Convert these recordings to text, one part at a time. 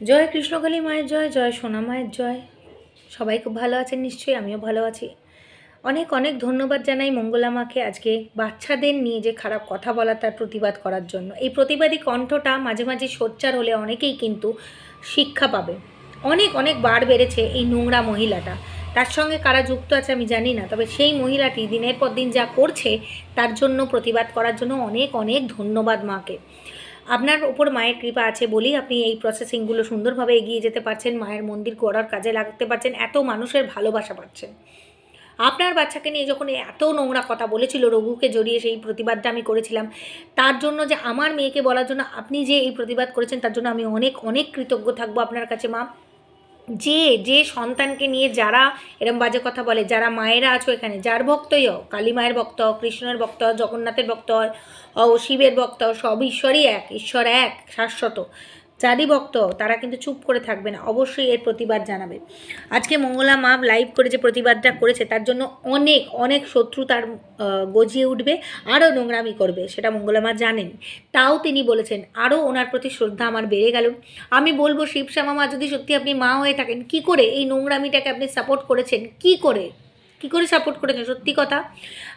জয় কৃষ্ণকালী মায়ের জয় জয় সোনা মায়ের জয়। সবাই খুব ভালো আছেন নিশ্চয়ই, আমিও ভালো আছি। অনেক অনেক ধন্যবাদ জানাই মঙ্গলা মাকে আজকে বাচ্চাদের নিয়ে যে খারাপ কথা বলা তার প্রতিবাদ করার জন্য। এই প্রতিবাদী কণ্ঠটা মাঝে মাঝে সোচ্চার হলে অনেকেই কিন্তু শিক্ষা পাবে। অনেক অনেক বার বেড়েছে এই নোংরা মহিলাটা। তার সঙ্গে কারা যুক্ত আছে আমি জানি না, তবে সেই মহিলাটি দিনের পর দিন যা করছে তার জন্য প্রতিবাদ করার জন্য অনেক অনেক ধন্যবাদ মাকে। আপনার ওপর মায়ের কৃপা আছে বলেই আপনি এই প্রসেসিংগুলো সুন্দরভাবে এগিয়ে যেতে পারছেন, মায়ের মন্দির করার কাজে লাগতে পারছেন, এত মানুষের ভালোবাসা পাচ্ছেন। আপনার বাচ্চাকে নিয়ে যখন এত নোংরা কথা বলেছিল রঘুকে জড়িয়ে সেই প্রতিবাদটা আমি করেছিলাম, তার জন্য যে আমার মেয়েকে বলার জন্য আপনি যে এই প্রতিবাদ করেছেন, তার জন্য আমি অনেক অনেক কৃতজ্ঞ থাকব আপনার কাছে, মা। যে যে সন্তানকে নিয়ে যারা এরম বাজে কথা বলে, যারা মায়েরা আছো এখানে, যার ভক্তই হোক কালী মায়ের ভক্ত কৃষ্ণের ভক্ত জগন্নাথের ভক্ত ও শিবের ভক্ত সব ঈশ্বরই এক, ঈশ্বর এক, শাশ্বত। যারই ভক্ত, তারা কিন্তু চুপ করে থাকবে না। অবশ্যই এর প্রতিবাদ জানাবে। আজকে মঙ্গলা মা লাইভ করে যে প্রতিবাদটা করেছে, তার জন্য অনেক অনেক শত্রু তার গজিয়ে উঠবে, আরও নোংরামি করবে, সেটা মঙ্গলা মা জানেন। তাও তিনি বলেছেন, আরও ওনার প্রতি শ্রদ্ধা আমার বেড়ে গেল। আমি বলব, শিবশ্যামা মা, যদি সত্যি আপনি মা হয়ে থাকেন, কি করে এই নোংরামিটাকে আপনি সাপোর্ট করেছেন? কি করে? কি করে সাপোর্ট করেছেন সত্যি কথা,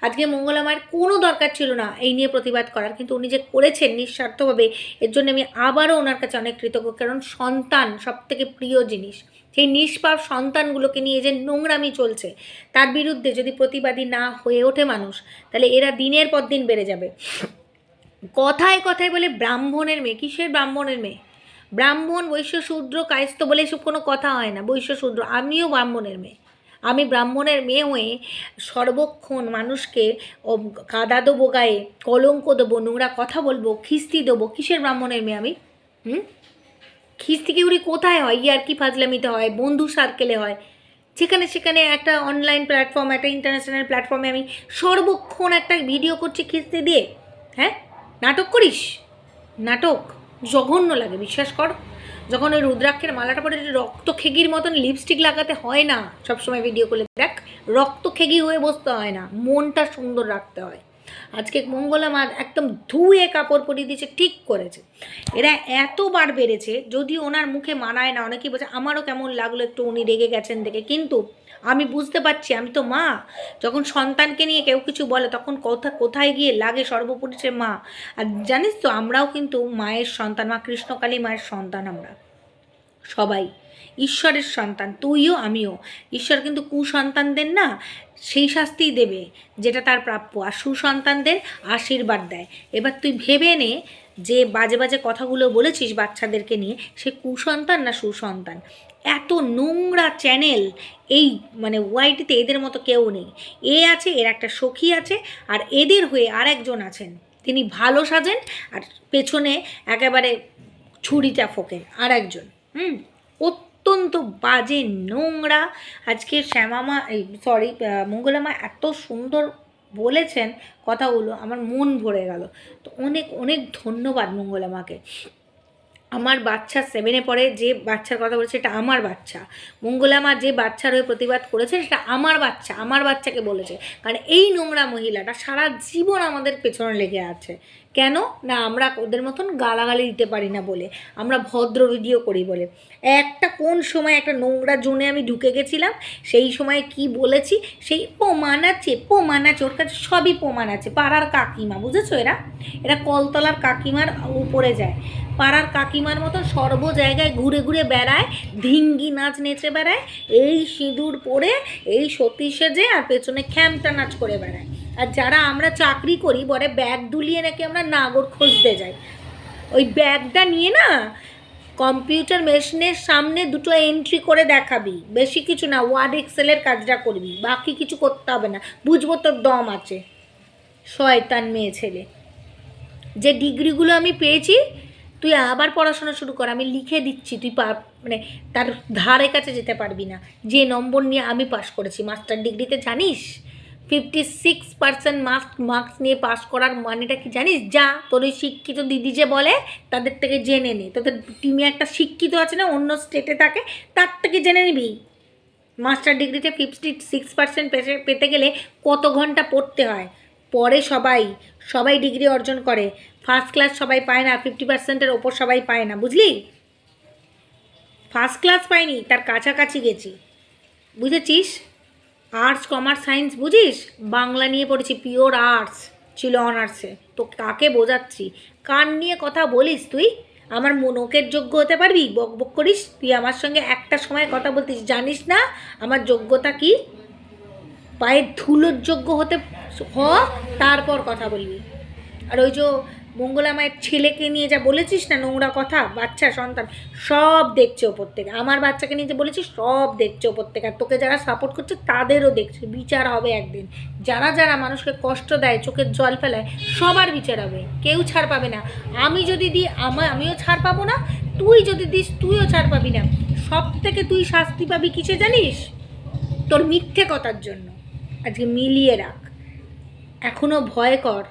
আজকে মঙ্গলা মায়ের কোনো দরকার ছিল না এই নিয়ে প্রতিবাদ করার। কিন্তু উনি যে করেছেন নিঃস্বার্থভাবে, এর জন্য আমি আবারও ওনার কাছে অনেক কৃতজ্ঞ। কারণ সন্তান সব থেকে প্রিয় জিনিস। সেই নিষ্পাপ সন্তানগুলোকে নিয়ে যে নোংরামি চলছে, তার বিরুদ্ধে যদি প্রতিবাদী না হয়ে ওঠে মানুষ, তাহলে এরা দিনের পর দিন বেড়ে যাবে। কথায় কথায় বলে ব্রাহ্মণের মেয়ে, কিসের ব্রাহ্মণের মেয়ে? ব্রাহ্মণ বৈশ্য শূদ্র কায়স্থ বলে এসব কোনো কথা হয় না। বৈশ্য শূদ্র আমিও ব্রাহ্মণের মেয়ে। আমি ব্রাহ্মণের মেয়ে হয়ে সর্বক্ষণ মানুষকে কাদা দেবো গায়ে, কলঙ্ক দেবো, নোংরা কথা বলব, খিস্তি দেবো। কিসের ব্রাহ্মণের মেয়ে আমি? হুম? খিস্তি কিউরি কোথায় হয়? ইয়ার কি ফাজলামিতে হয়? বন্ধু সার্কেলে হয়? যেখানে সেখানে একটা অনলাইন প্ল্যাটফর্ম একটা ইন্টারন্যাশনাল প্ল্যাটফর্মে আমি সর্বক্ষণ একটা ভিডিও করছি খিস্তি দিয়ে। হ্যাঁ? নাটক করিস? নাটক? জঘন্য লাগে, বিশ্বাস কর। যখন ওই রুদ্রাক্ষের মালাটা পরে রক্ত খেগির মতন লিপস্টিক লাগাতে হয় না, সবসময় ভিডিও করলে দেখ রক্ত খেগি হয়ে বসতে হয় না, মনটা সুন্দর রাখতে হয়। আজকে মঙ্গলা মা একদম ধুয়ে কাপড় পরিয়ে দিয়েছে, ঠিক করেছে। এরা এতবার বেড়েছে যদি ওনার মুখে মানায় না, অনেকেই বলছে, আমারও কেমন লাগল একটু উনি রেগে গেছেন দেখে। কিন্তু আমি বুঝতে পারছি, আমি তো মা, যখন সন্তানকে নিয়ে কেউ কিছু বলে, তখন কোথা, কোথায় গিয়ে লাগে সর্বোপরি সে মা। আর জানিস তো, আমরাও কিন্তু মায়ের সন্তান, মা কৃষ্ণকালী মায়ের সন্তান আমরা, সবাই। ঈশ্বরের সন্তান, তুইও আমিও। ঈশ্বর কিন্তু কুসন্তানদের না, সেই শাস্তিই দেবে, যেটা তার প্রাপ্য। আর সুসন্তানদের আশীর্বাদ দেয়। এবার তুই ভেবে নে যে বাজে বাজে কথাগুলো বলেছিস বাচ্চাদেরকে নিয়ে, সে কুসন্তান না সুসন্তান? এত নোংরা চ্যানেল এই মানে ওয়াইটিতে এদের মতো কেউ নেই। এ আছে, এর একটা সখী আছে, আর এদের হয়ে আর একজন আছেন। তিনি ভালো সাজেন, আর পেছনে একেবারে ছুরিটা ফোকেন আর একজন হুম অত্যন্ত বাজে নোংরা। আজকে শ্যামামা, এই সরি মঙ্গলামা এত সুন্দর বলেছেন কথাগুলো, আমার মন ভরে গেল। তো অনেক অনেক ধন্যবাদ মঙ্গলামাকে। আমার বাচ্চা সেভেনে পড়ে, যে বাচ্চার কথা বলেছে এটা আমার বাচ্চা। মঙ্গলামা যে বাচ্চার হয়ে প্রতিবাদ করেছে সেটা আমার বাচ্চা, আমার বাচ্চাকে বলেছে। কারণ এই নোংরা মহিলাটা সারা জীবন আমাদের পেছনে লেগে আছে। কেন? না, আমরা ওদের মতন গালাগালি দিতে পারি না বলে। আমরা ভদ্র ভিডিও করি বলে। একটা কোন সময় একটা নোংরা জোনে আমি ঢুকে গেছিলাম, সেই সময় কি বলেছি? সেই প্রমাণ আছে প্রমাণ আছে, ওর কাছে সবই প্রমাণ আছে। পাড়ার কাকিমা, বুঝেছ এরা? এরা কলতলার কাকিমার উপরে যায়। পাড়ার কাকিমার মতো সর্ব জায়গায় ঘুরে ঘুরে বেড়ায়, ধিঙ্গি নাচ নেচে বেড়ায়, এই সিঁদুর পরে এই সতী সেজে আর পেছনে খ্যামটা নাচ করে বেড়ায়। আর যারা আমরা চাকরি করি বলে ব্যাগ দুলিয়ে নাকি আমরা নাগর খুঁজতে যাই। ওই ব্যাগটা নিয়ে না কম্পিউটার মেশিনের সামনে দুটো এন্ট্রি করে দেখাবি। বেশি কিছু না ওয়ার্ড এক্সেলের কাজটা করবি। বাকি কিছু করতে হবে না। বুঝব তোর দম আছে। শয়তান মেয়ে ছেলে। যে ডিগ্রিগুলো আমি পেয়েছি, তুই আবার পড়াশোনা শুরু কর। আমি লিখে দিচ্ছি। তুই পা মানে তার ধারে কাছে যেতে পারবি না। যে নম্বর নিয়ে আমি পাশ করেছি। মাস্টার ডিগ্রিতে জানিস? Fifty six percent marks marks নিয়ে পাস করার মানেটা কি জানিস? যা তোর ওই শিক্ষিত দিদি যে বলে, তাদের থেকে জেনে নে। তোদের টিমে একটা শিক্ষিত আছে না, অন্য স্টেটে থাকে, তার থেকে জেনে নিবি। মাস্টার ডিগ্রিতে ফিফটি সিক্স পার্সেন্ট পেতে গেলে কত ঘণ্টা পড়তে হয়? পরে সবাই সবাই ডিগ্রি অর্জন করে। ফার্স্ট ক্লাস সবাই পায় না ফিফটি পার্সেন্টের ওপর সবাই পায় না, বুঝলি? ফার্স্ট ক্লাস পাইনি, তার কাছাকাছি গেছি। বুঝেছিস? আর্টস কমার্স সায়েন্স বুঝিস? বাংলা নিয়ে পড়েছি পিওর আর্টস ছিল অনার্সে তো কাকে বোঝাচ্ছি? কান নিয়ে কথা বলিস তুই? আমার মনকের যোগ্য হতে পারবি? বক বক করিস? তুই আমার সঙ্গে একটা সময় কথা বলতিস, জানিস না? আমার যোগ্যতা কি? পায়ের ধুলোর যোগ্য হতে হ, তারপর কথা বলবি। আর ওই যে মঙ্গলা মায়ের ছেলেকে নিয়ে যা বলেছিস না নোংরা কথা, বাচ্চা, সন্তান, সব দেখছে ওপর থেকে। আমার বাচ্চাকে নিয়ে যে বলেছিস, সব দেখছে ওপর থেকে। আর তোকে যারা সাপোর্ট করছে, তাদেরও দেখছে। বিচার হবে একদিন। যারা যারা মানুষকে কষ্ট দেয়, চোখের জল ফেলায়, সবার বিচার হবে। কেউ ছাড় পাবে না। আমি যদি দিই আমার আমিও ছাড় পাবো না। তুই যদি দিস, তুইও ছাড় পাবি না। সব থেকে তুই শাস্তি পাবি কিসে জানিস? তোর মিথ্যে কথার জন্য। আজকে মিলিয়ে রাখ। এখনও ভয় কর।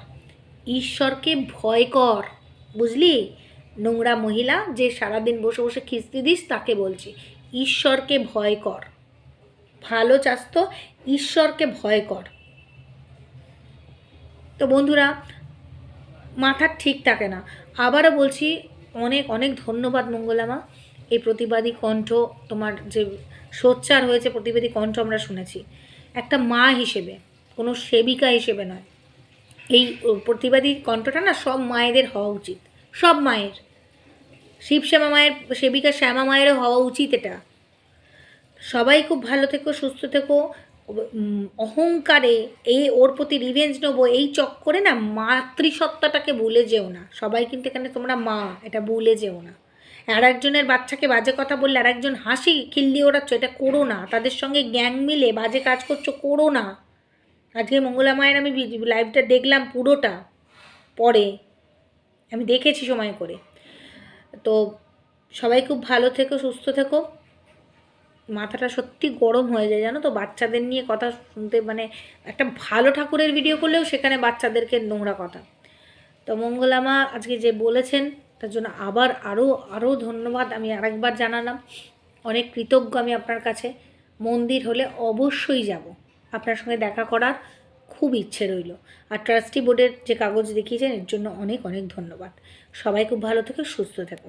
ঈশ্বরকে ভয় কর। বুঝলি? নোংরা মহিলা যে সারাদিন বসে বসে খিস্তি দিস, তাকে বলছি, ঈশ্বরকে ভয় কর। ভালো চাস তো, ঈশ্বরকে ভয় কর। তো বন্ধুরা, মাথা ঠিক থাকে না। আবারও বলছি, অনেক অনেক ধন্যবাদ মঙ্গলামা। এই প্রতিবাদী কণ্ঠ তোমার যে সোচ্চার হয়েছে, প্রতিবাদী কণ্ঠ আমরা শুনেছি। একটা মা হিসেবে, কোনো সেবিকা হিসেবে নয়। এই প্রতিবাদী কণ্ঠটা না সব মায়েদের হওয়া উচিত। সব মায়ের। শিবশ্যামা মায়ের, সেবিকা শ্যামা মায়েরও হওয়া উচিত এটা। সবাই খুব ভালো থেকো, সুস্থ থেকো। অহংকারে এই ওর প্রতি রিভেঞ্জ নেব, এই চক্করে না মাতৃসত্তাটাকে ভুলে যেও না। সবাই কিন্তু এখানে তোমরা মা, এটা ভুলে যেও না। আর একজনের বাচ্চাকে বাজে কথা বললে আর একজন হাসি খিল্লি ওড়াচ্ছ, এটা করো না। তাদের সঙ্গে গ্যাং মিলে বাজে কাজ করছ, করো না। আজকে মঙ্গলা মায়ের আমি লাইভটা দেখলাম পুরোটা পরে। আমি দেখেছি সময় করে। তো সবাই খুব ভালো থেকো, সুস্থ থেকো। মাথাটা সত্যি গরম হয়ে যায়, জানো তো? বাচ্চাদের নিয়ে কথা শুনতে মানে একটা ভালো ঠাকুরের ভিডিও করলেও সেখানে বাচ্চাদেরকে নোংরা কথা। তো মঙ্গলামা আজকে যে বলেছেন, তার জন্য আবার আরও আরও ধন্যবাদ। আমি আরেকবার জানালাম, অনেক কৃতজ্ঞ আমি আপনার কাছে। মন্দির হলে অবশ্যই যাব। আপনার সঙ্গে দেখা করার খুব ইচ্ছে রইল। আর ট্রাস্টি বোর্ডের যে কাগজ দেখিয়েছেন, এর জন্য অনেক অনেক ধন্যবাদ। সবাই খুব ভালো থেকে, সুস্থ থেকো।